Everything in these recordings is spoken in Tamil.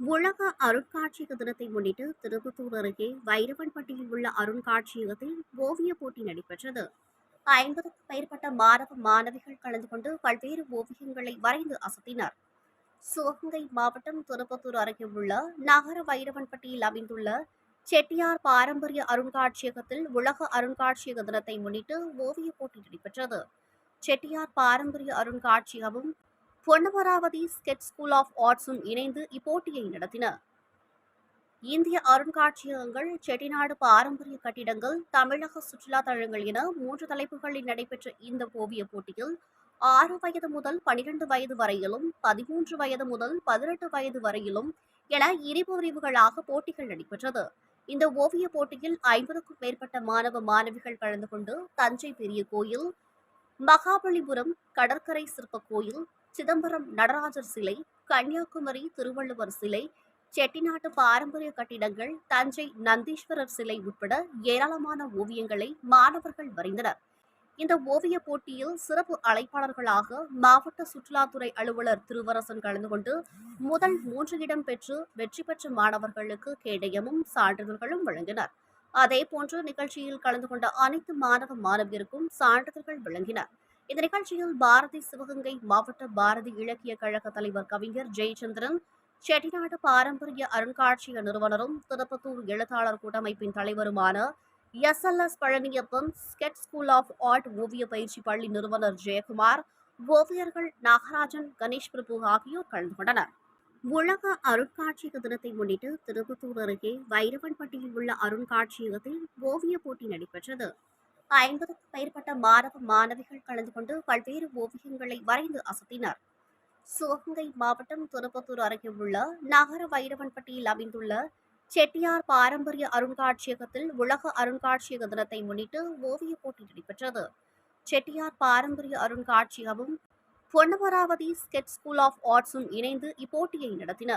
உலக அருங்காட்சியக தினத்தை முன்னிட்டு திருப்பத்தூர் அருகே வைரவன்பட்டியில் உள்ள அருங்காட்சியகத்தில் ஓவியப் போட்டி நடைபெற்றது. ஐம்பதுக்கும் மேற்பட்ட மாணவ மாணவிகள் கலந்து கொண்டு பல்வேறு ஓவியங்களை வரைந்து அசத்தினர். சிவகங்கை மாவட்டம் திருப்பத்தூர் அருகே உள்ள நகர வைரவன்பட்டியில் அமைந்துள்ள செட்டியார் பாரம்பரிய அருங்காட்சியகத்தில் உலக அருங்காட்சியக தினத்தை முன்னிட்டு ஓவியப் போட்டி நடைபெற்றது. செட்டியார் பாரம்பரிய அருங்காட்சியகமும் பொன்னமராவதி ஸ்கெட் ஸ்கூல் ஆஃப் ஆர்ட்ஸும் இணைந்து இப்போட்டியை நடத்தின. இந்திய அருங்காட்சியகங்கள் செட்டிநாடு பாரம்பரிய கட்டிடங்கள் தமிழக சுற்றுலா தலங்கள் என மூன்று தலைப்புகளில் நடைபெற்ற இந்த ஓவியப் போட்டியில் ஆறு வயது முதல் பனிரெண்டு வயது வரையிலும் பதிமூன்று வயது முதல் பதினெட்டு வயது வரையிலும் என இரு பிரிவுகளாக போட்டிகள் நடைபெற்றது. இந்த ஓவிய போட்டியில் ஐம்பதுக்கும் மேற்பட்ட மாணவ மாணவிகள் கலந்து கொண்டு தஞ்சை பெரிய கோயில் மகாபலிபுரம் கடற்கரை சிற்பக் கோயில் சிதம்பரம் நடராஜர் சிலை கன்னியாகுமரி திருவள்ளுவர் சிலை செட்டிநாட்டு பாரம்பரிய கட்டிடங்கள் தஞ்சை நந்தீஸ்வரர் சிலை உட்பட ஏராளமான ஓவியங்களை மாணவர்கள் வரைந்தனர். இந்த ஓவியப் போட்டியில் சிறப்பு அழைப்பாளர்களாக மாவட்ட சுற்றுலாத்துறை அலுவலர் திருவரசன் கலந்து கொண்டு முதல் மூன்று இடம் பெற்று வெற்றி பெற்ற மாணவர்களுக்கு கேடயமும் சான்றிதழ்களும் வழங்கினர். அதேபோன்று நிகழ்ச்சியில் கலந்து கொண்ட அனைத்து மாணவ மாணவியருக்கும் சான்றிதழ்கள் வழங்கினர். இந்த நிகழ்ச்சியில் பாரதி சிவகங்கை மாவட்ட பாரதி இலக்கிய கழக தலைவர் கவிஞர் ஜெயச்சந்திரன் செட்டிநாடு பாரம்பரிய அருங்காட்சியக நிறுவனரும் திருப்பத்தூர் எழுத்தாளர் கூட்டமைப்பின் தலைவருமான S L S Palaniappan sket school of art ஓவிய பயிற்சி பள்ளி நிறுவனர் ஜெயக்குமார் ஓவியர்கள் நாகராஜன் கணேஷ் பிரபு ஆகியோர் கலந்து கொண்டனர். உலக அருங்காட்சியக தினத்தை முன்னிட்டு திருப்பத்தூர் அருகே வைரவன்பட்டியில் உள்ள அருங்காட்சியகத்தில் ஓவியப் போட்டி நடைபெற்றது. ஐம்பதுக்கும் மேற்பட்ட மாணவ மாணவிகள் கலந்து கொண்டு பல்வேறு ஓவியங்களை வரைந்து அசத்தினர். சிவகங்கை மாவட்டம் திருப்பத்தூர் அருகே உள்ள நகர வைரவன்பட்டியில் அமைந்துள்ள செட்டியார் பாரம்பரிய அருங்காட்சியகத்தில் உலக அருங்காட்சியக தினத்தை முன்னிட்டு ஓவியப் போட்டி நடைபெற்றது. செட்டியார் பாரம்பரிய அருங்காட்சியகமும் பொன்னமராவதி ஸ்கெட் ஸ்கூல் ஆஃப் ஆர்ட்ஸும் இணைந்து இப்போட்டியை நடத்தின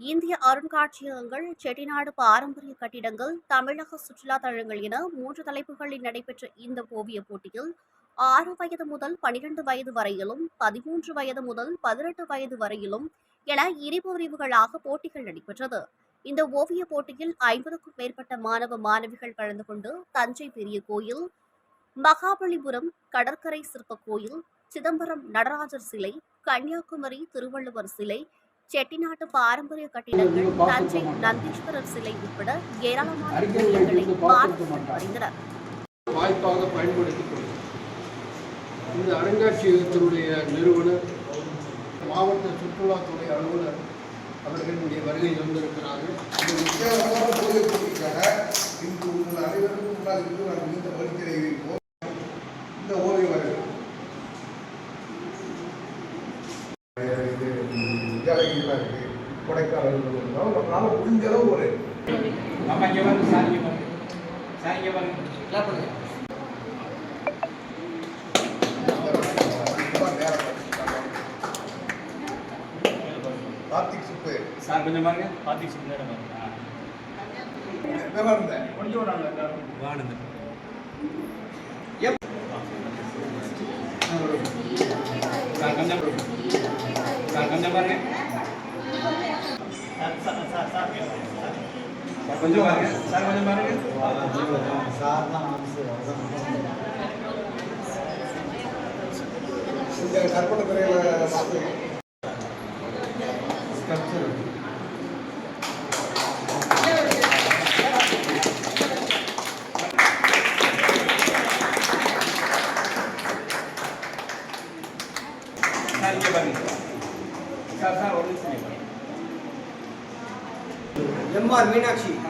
இந்திய அருங்காட்சியகங்கள் செட்டிநாடு பாரம்பரிய கட்டிடங்கள் தமிழக சுற்றுலா தலங்கள் என மூன்று தலைப்புகளில் நடைபெற்ற இந்த ஓவியப் போட்டியில் ஆறு வயது முதல் பனிரெண்டு வயது வரையிலும் பதிமூன்று வயது முதல் பதினெட்டு வயது வரையிலும் என இரு பிரிவுகளாக போட்டிகள் நடைபெற்றது. இந்த ஓவியப் போட்டியில் ஐம்பதுக்கும் மேற்பட்ட மாணவ மாணவிகள் கலந்து கொண்டு தஞ்சை பெரிய கோயில் மகாபலிபுரம் கடற்கரை சிற்பக் கோயில் சிதம்பரம் நடராஜர் சிலை கன்னியாகுமரி திருவள்ளுவர் சிலை செட்டிநாட்டு பாரம்பரிய கட்டிடங்கள் தஞ்சை நந்தீஸ்வரர் சிலை உட்பட ஏராளமான ஓவியங்களை மாணவர்கள் வரைந்தனர் வாய்ப்பாக பயன்படுத்திக் கொள்ளும் இந்த அருங்காட்சியகத்தினுடைய நிறுவனர் மாவட்ட சுற்றுலாத்துறை அலுவலர் அவர்களுடைய வருகை வந்திருக்கிறார்கள் இந்த முக்கியமான கோயில் போட்டிக்காக இன்று உங்கள் அனைவருக்கும் முன்னால் இருந்து நான் மிகுந்த மகிழ்ச்சி அடைகிறோம் இந்த ஓவிய வரைவு இது வித்யாலயங்கள்லாம் இருக்கு. கொடைக்கானல் இருந்தாலும் நம்மளால முடிஞ்ச அளவு ஒரு ஆமா இங்க வந்து சார் இங்க பாருங்க சார் இங்க பாருங்க ரொம்ப நேரம் எடுத்துக்கிட்டாங்க. கார்த்திக் சுப்பு. சார் கொஞ்சம் பாருங்க. நல்லா இருந்தேன் கொஞ்சம் நாங்க வானந்த சார் கொஞ்சம் சார் கொஞ்சம் பாருங்க. சார் சார் சார் சார் கொஞ்சம் பாருங்க சார் கொஞ்சம் பாருங்க இந்த கற்பனை துறையில் பார்த்து சார்